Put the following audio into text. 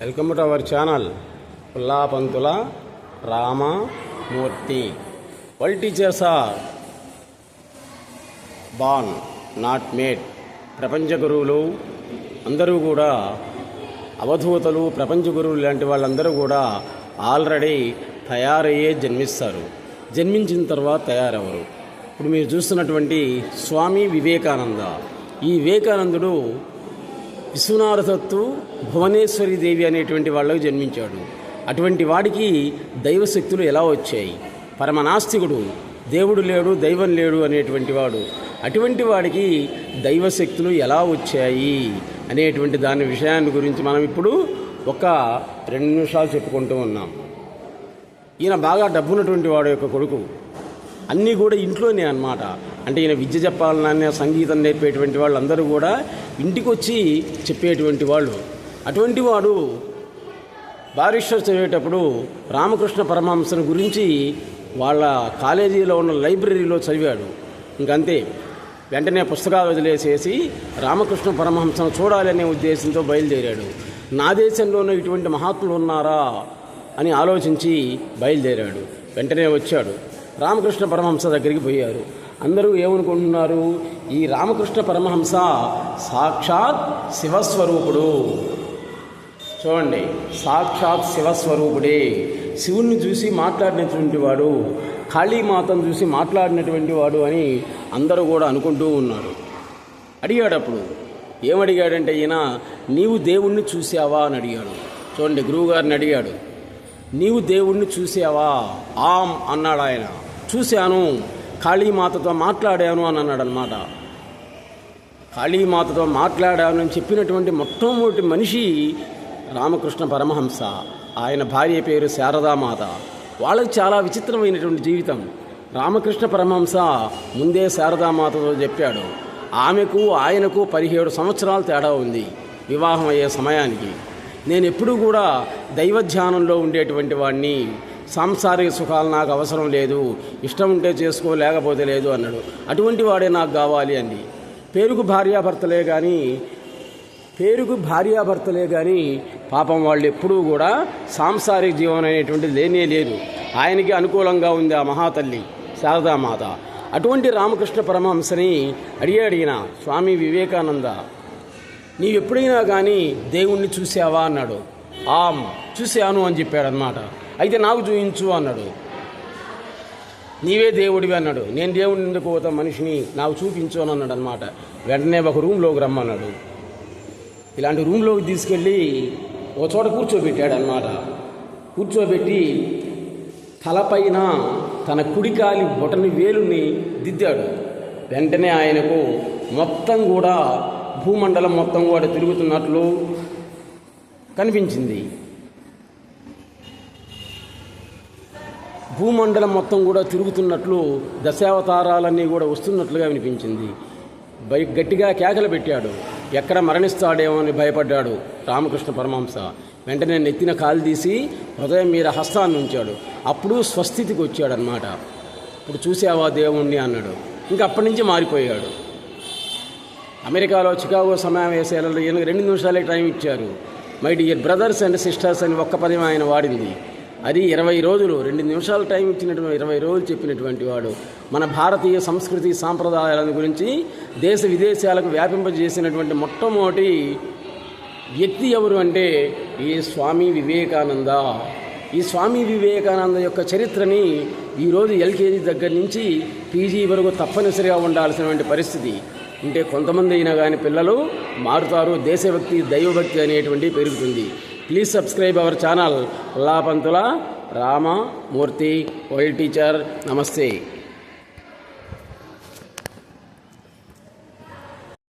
Welcome to our channel. Pullapantula Ramamurthy. Well teachers are born not made. ప్రపంచ గురువులు అందరూ కూడా అవధూతలు ప్రపంచ గురువులు లాంటి వాళ్ళందరూ కూడా ఆల్రెడీ తయారయ్యే జన్మిస్తారు. జన్మించిన తర్వాత తయారవరు ఇప్పుడు మీరు చూస్తున్నటువంటి స్వామి వివేకానంద. ఈ వివేకానందుడు విశ్వనాథత్తు భువనేశ్వరి దేవి అనేటువంటి వాళ్ళకు జన్మించాడు. అటువంటి వాడికి దైవశక్తులు ఎలా వచ్చాయి? పరమనాస్తికుడు దేవుడు లేడు దైవం లేడు అనేటువంటి వాడు. అటువంటి వాడికి దైవశక్తులు ఎలా వచ్చాయి? అనేటువంటి దాని విషయాన్ని గురించి మనం ఇప్పుడు ఒక రెండు నిమిషాలు చెప్పుకుంటూ ఉన్నాం. ఈయన బాగా డబ్బున్నటువంటి వాడు యొక్క కొడుకు. అన్నీ కూడా ఇంట్లోనే అన్నమాట. అంటే ఈయన విద్య చెప్పాలన్నా సంగీతం నేర్పేటువంటి వాళ్ళందరూ కూడా ఇంటికి వచ్చి చెప్పేటువంటి వాళ్ళు. అటువంటి వాడు బారిస్టర్ చదివేటప్పుడు రామకృష్ణ పరమహంసను గురించి వాళ్ళ కాలేజీలో ఉన్న లైబ్రరీలో చదివాడు. ఇంకంతే. వెంటనే పుస్తకాలు వదిలేసేసి రామకృష్ణ పరమహంసను చూడాలనే ఉద్దేశంతో బయలుదేరాడు. నా దేశంలోనూ ఇటువంటి మహాత్ములు ఉన్నారా అని ఆలోచించి బయలుదేరాడు. వెంటనే వచ్చాడు. రామకృష్ణ పరమహంస దగ్గరికి పోయారు. అందరూ ఏమనుకుంటున్నారు? ఈ రామకృష్ణ పరమహంస సాక్షాత్ శివస్వరూపుడు. చూడండి సాక్షాత్ శివస్వరూపుడే. శివుణ్ణి చూసి మాట్లాడినటువంటి వాడు కాళీమాతను చూసి మాట్లాడినటువంటి వాడు అని అందరూ కూడా అనుకుంటూ ఉన్నారు. అడిగాడప్పుడు ఏమడిగాడంటే ఈయన నీవు దేవుణ్ణి చూసావా అని అడిగాడు. చూడండి గురువుగారిని అడిగాడు. నీవు దేవుణ్ణి చూసావా ఆమ్ అన్నాడు ఆయన. చూశాను. కాళీమాతతో మాట్లాడాను అని అన్నాడు అనమాట కాళీమాతతో మాట్లాడాను అని చెప్పినటువంటి మొట్టమొదటి మనిషి రామకృష్ణ పరమహంస. ఆయన భార్య పేరు శారదామాత. వాళ్ళకి చాలా విచిత్రమైనటువంటి జీవితం. రామకృష్ణ పరమహంస ముందే శారదామాతతో చెప్పాడు. ఆమెకు ఆయనకు పదిహేడు సంవత్సరాల తేడా ఉంది. వివాహం అయ్యే సమయానికి. నేను ఎప్పుడూ కూడా దైవ ధ్యానంలో ఉండేటువంటి వాడిని సాంసారిక సుఖాలు నాకు అవసరం లేదు. ఇష్టం ఉంటే చేసుకో లేకపోతే లేదు అన్నాడు. అటువంటి వాడే నాకు కావాలి అంది. పేరుకు భార్యాభర్తలే కానీ పేరుకు భార్యాభర్తలే కానీ పాపం వాళ్ళు ఎప్పుడూ కూడా సాంసారిక జీవనం అనేటువంటిది లేనే లేదు. ఆయనకి అనుకూలంగా ఉంది ఆ మహాతల్లి శారదామాత. అటువంటి రామకృష్ణ పరమహంసని అడిగి అడిగిన స్వామి వివేకానంద. నీవెప్పుడైనా కానీ దేవుణ్ణి చూసావా అన్నాడు. ఆమ్ చూశాను అని చెప్పాడు అనమాట అయితే నాకు చూయించు అన్నాడు. నీవే దేవుడివి అన్నాడు. నేను దేవుడిని ఎందుకు పోతా మనిషిని నాకు చూపించు అని అన్నాడు అనమాట వెంటనే ఒక రూమ్లోకి రమ్మన్నాడు. ఇలాంటి రూమ్లోకి తీసుకెళ్ళి ఒక చోట కూర్చోబెట్టాడు అనమాట కూర్చోబెట్టి తలపైన తన కుడికాలి బొటని వేలుని దిద్దాడు. వెంటనే ఆయనకు మొత్తం కూడా భూమండలం మొత్తం కూడా తిరుగుతున్నట్లు కనిపించింది. భూమండలం మొత్తం కూడా తిరుగుతున్నట్లు దశావతారాలన్నీ కూడా వస్తున్నట్లుగా వినిపించింది. భయ గట్టిగా కేకలు పెట్టాడు. ఎక్కడ మరణిస్తాడేమో అని భయపడ్డాడు రామకృష్ణ పరమహంస. వెంటనే నెత్తిన కాలు తీసి హృదయం మీద హస్తాన్ని ఉంచాడు. అప్పుడు స్వస్థితికి వచ్చాడనమాట ఇప్పుడు చూసావా దేవుణ్ణి అన్నాడు. ఇంకా అప్పటి నుంచి మారిపోయాడు. అమెరికాలో చికాగో సమావేశాలలో ఈయనకు రెండు నిమిషాలే టైం ఇచ్చారు. My dear brothers and sisters అని ఒక్క పదం ఆయన వాడింది. అది ఇరవై రోజులు రెండు నిమిషాలు టైం ఇచ్చినటువంటి ఇరవై రోజులు చెప్పినటువంటి వాడు. మన భారతీయ సంస్కృతి సాంప్రదాయాల గురించి దేశ విదేశాలకు వ్యాపింపజేసినటువంటి మొట్టమొదటి వ్యక్తి ఎవరు అంటే ఈ స్వామి వివేకానంద. ఈ స్వామి వివేకానంద యొక్క చరిత్రని ఈరోజు ఎల్కేజీ దగ్గర నుంచి పీజీ వరకు తప్పనిసరిగా ఉండాల్సినటువంటి పరిస్థితి. అంటే కొంతమంది అయినా కానీ పిల్లలు మారుతారు దేశభక్తి దైవభక్తి అనేటువంటి పెరుగుతుంది. ప్లీజ్ సబ్స్క్రైబ్ అవర్ ఛానల్ లాపంతుల రామమూర్తి వైల్ టీచర్ నమస్తే